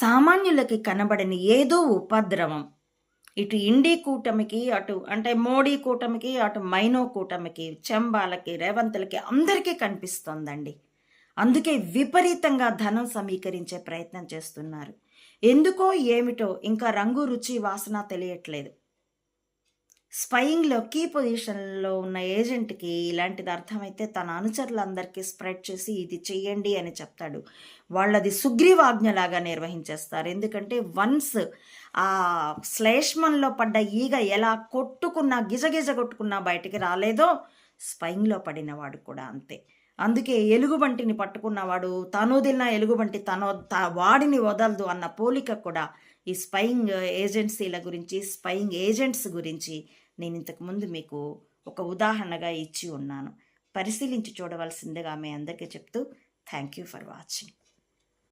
సామాన్యులకి కనబడని ఏదో ఉపద్రవం. ఇటు ఇండి కూటమికి అటు అంటే మోడీ కూటమికి అటు మైనో కూటమికి చెంబాలకి రేవంతులకి అందరికీ కనిపిస్తోందండి. అందుకే విపరీతంగా ధనం సమీకరించే ప్రయత్నం చేస్తున్నారు. ఎందుకో ఏమిటో ఇంకా రంగు రుచి వాసన తెలియట్లేదు. స్పయింగ్లో కీ పొజిషన్లో ఉన్న ఏజెంట్కి ఇలాంటిది అర్థమైతే తన అనుచరులందరికీ స్ప్రెడ్ చేసి ఇది చెయ్యండి అని చెప్తాడు. వాళ్ళది సుగ్రీవాజ్ఞలాగా నిర్వహించేస్తారు. ఎందుకంటే వన్స్ ఆ శ్లేష్మంలో పడ్డ ఈగ ఎలా కొట్టుకున్నా గిజగిజ కొట్టుకున్నా బయటికి రాలేదో స్పయింగ్లో పడినవాడు కూడా అంతే. అందుకే ఎలుగుబంటిని పట్టుకున్నవాడు తను తిన్న ఎలుగుబంటి తన త- వాడిని వదలదు అన్న పోలిక కూడా ఈ స్పయింగ్ ఏజెన్సీల గురించి స్పయింగ్ ఏజెంట్స్ గురించి నేను ఇంతకుముందు మీకు ఒక ఉదాహరణగా ఇచ్చి ఉన్నాను. పరిశీలించి చూడవలసిందిగా మీ అందరికీ చెప్తూ థ్యాంక్ యూ ఫర్ వాచింగ్.